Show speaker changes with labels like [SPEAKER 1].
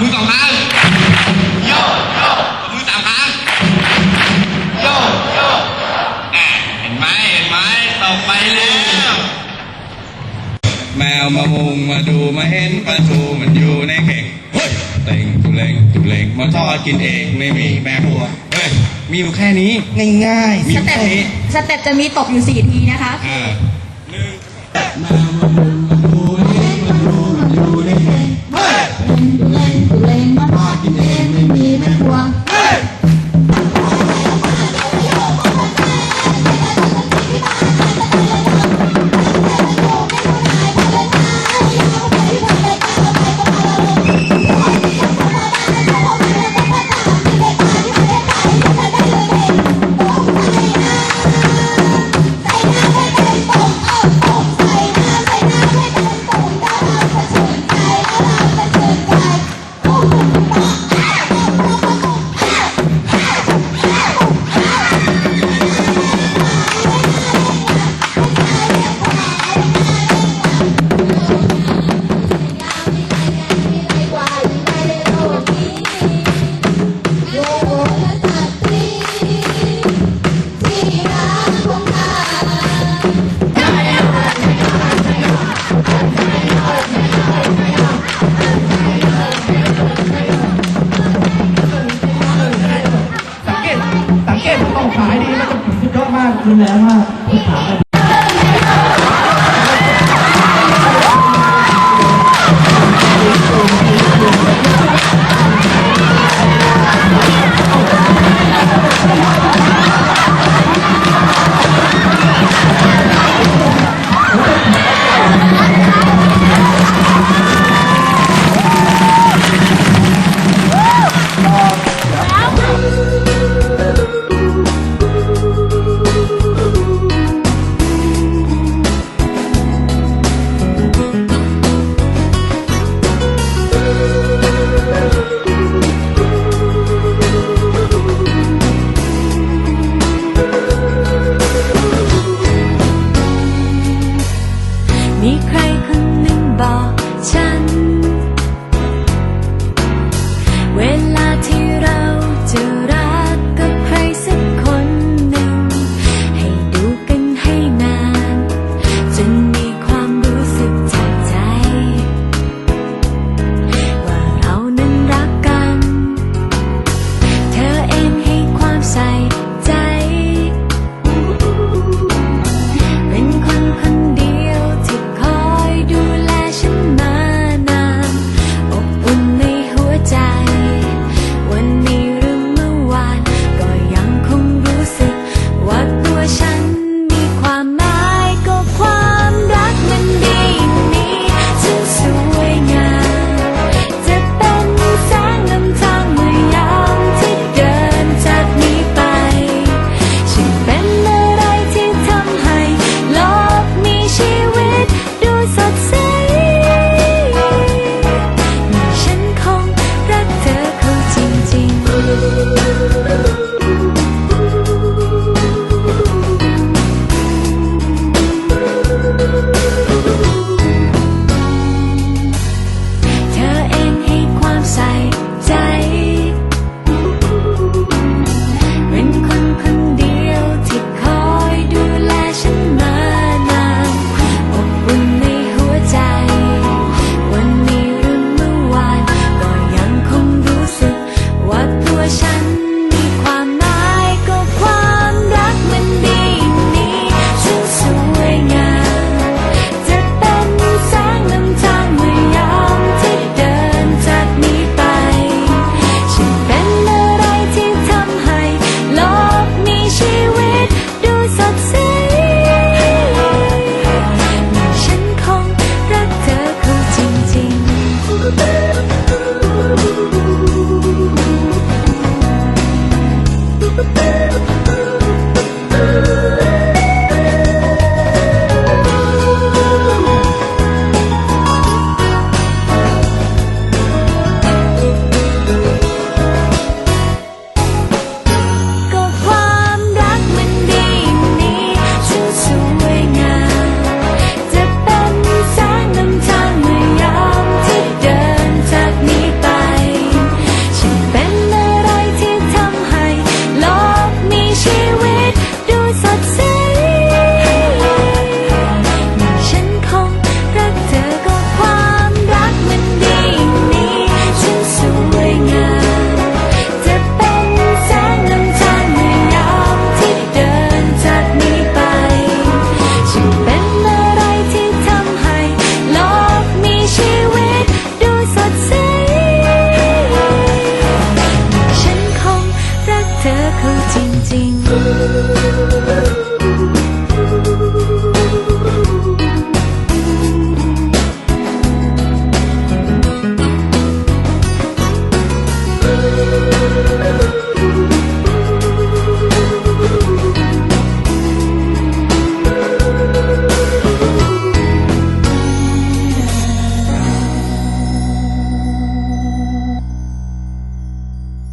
[SPEAKER 1] มือสองครั้งโยโยมือสามครั้งโยโยอะเห็นไหมเห็นไหมต่อไปแล้ว แมวมามุงมาดูมาเห็นปลาทูมันอยู่ในเข่งเฮ้ยเต่งตุเลงตุเลงมาทอดกินเองไม่มีแม่ครัวเฮ้ยมีอยู่แค่นี้ ง่ายๆมีอ
[SPEAKER 2] ส
[SPEAKER 1] ยู่
[SPEAKER 2] เต็
[SPEAKER 1] แค่
[SPEAKER 2] ป
[SPEAKER 1] นี้
[SPEAKER 2] สเต็ปจะมีตบอยู่สี่ทีนะคะ
[SPEAKER 1] อ่า
[SPEAKER 3] ตุ
[SPEAKER 4] สังเกตสังเกตต้องขายดีมันจะสุดยอดมากรุนแรงมากขา